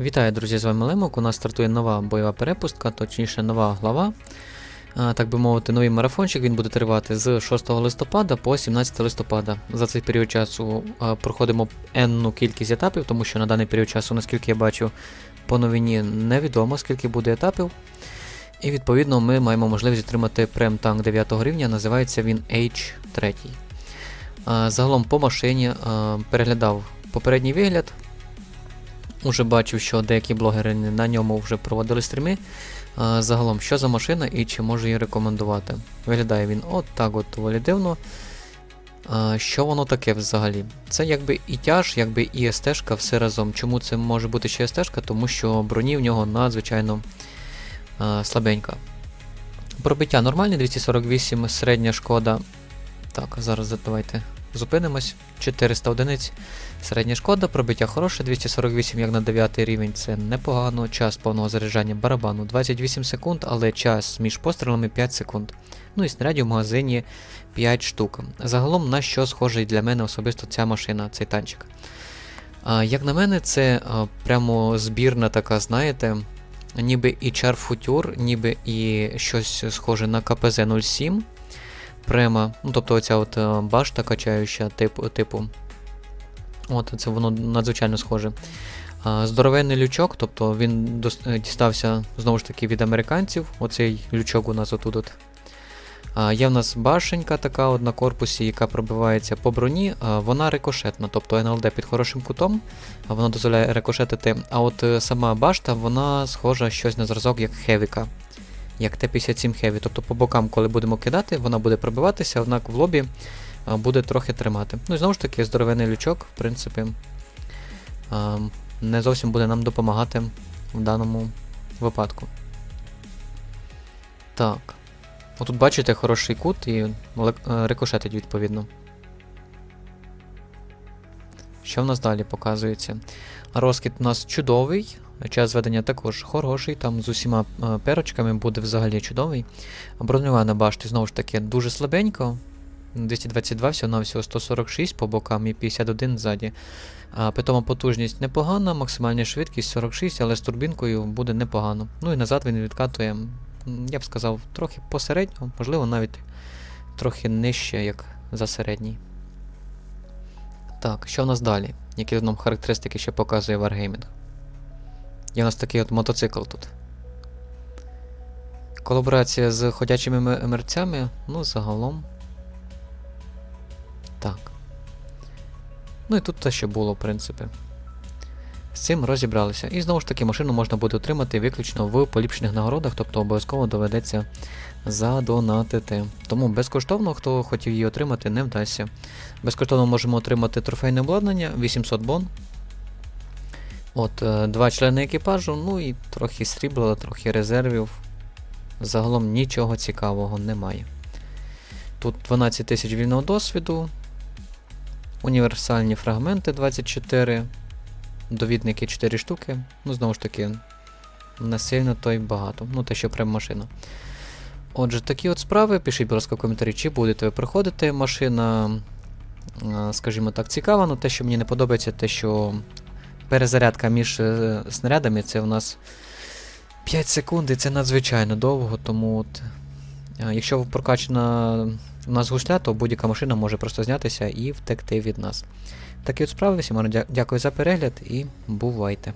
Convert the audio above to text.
Вітаю, друзі, з вами Лемок. У нас стартує нова бойова перепустка, точніше нова глава. Так би мовити, новий марафончик він буде тривати з 6 листопада по 17 листопада. За цей період часу проходимо енну кількість етапів, тому що на даний період часу, наскільки я бачу, по новині невідомо, скільки буде етапів. І відповідно ми маємо можливість отримати прем-танк 9 рівня, називається він H3. Загалом по машині переглядав попередній вигляд. Уже бачив, що деякі блогери на ньому вже проводили стріми. А, Загалом, що за машина і чи можу її рекомендувати. Виглядає він от так от доволі дивно. А, Що воно таке взагалі? Це якби і тяж, якби і СТ-шка все разом. Чому це може бути ще СТ-шка? Тому що броні в нього надзвичайно а, слабенька. Пробиття нормальне, 248, середня шкода. Так, зараз давайте зупинимось. 400 одиниць. Середня шкода, пробиття хороше, 248 як на 9 рівень, це непогано. Час повного заряджання барабану 28 секунд, але час між пострілами 5 секунд. Ну і снарядів в магазині 5 штук. Загалом на що схожий для мене особисто ця машина, цей танчик. А, як на мене, це а, прямо збірна така, знаєте, ніби і Char Future, ніби і щось схоже на КПЗ-07. Према, ну тобто оця от е, башта качаюча типу. типу. От, це воно надзвичайно схоже. Здоровенний лючок, тобто він е, дістався знову ж таки від американців. Оцей лючок у нас отут. От. Є в нас башенька така от на корпусі, яка пробивається по броні. Вона рикошетна, тобто НЛД під хорошим кутом, вона дозволяє рикошетити. А от е, сама башта, вона схожа щось на зразок як Хевіка. Як Т-57 Heavy. Тобто по бокам, коли будемо кидати, вона буде пробиватися, однак в лобі буде трохи тримати. Ну і знову ж таки, здоровений лючок, в принципі, не зовсім буде нам допомагати в даному випадку. Так. Отут бачите хороший кут і е, рикошетить відповідно. Що в нас далі показується? Розкид у нас чудовий. Час зведення також хороший, там з усіма е, перочками буде взагалі чудовий. Бронювання башти знову ж таки дуже слабенько. 222, всього на всього 146 по бокам і 51 ззаді. А, Питома потужність непогана, максимальна швидкість 46, але з турбінкою буде непогано. Ну і назад він відкатує, я б сказав, трохи посередньо, можливо, навіть трохи нижче, як за середній. Так, що в нас далі? Які нам характеристики ще показує Wargaming? Є у нас такий от мотоцикл тут. Колаборація з ходячими ме- мерцями, ну, загалом. Так. Ну і тут те, що було, в принципі. З цим розібралися. І знову ж таки, машину можна буде отримати виключно в поліпшених нагородах, тобто обов'язково доведеться задонатити. Тому безкоштовно, хто хотів її отримати, не вдасться. Безкоштовно можемо отримати трофейне обладнання 800 бон. От, е, два члени екіпажу, ну і трохи срібла, трохи резервів. Загалом нічого цікавого немає. Тут 12 тисяч вільного досвіду, універсальні фрагменти 24, довідники 4 штуки. Ну, знову ж таки, не сильно то й багато. Ну, те, що прям машина. Отже, такі от справи. Пишіть, будь ласка, в коментарі, чи будете ви проходити. Машина, е, скажімо так, цікава, але те, що мені не подобається, те, що перезарядка між е, снарядами це у нас 5 секунд, і це надзвичайно довго, тому от, е, якщо прокачана у нас гусля, то будь-яка машина може просто знятися і втекти від нас. Такі от справи, всім дякую за перегляд і бувайте.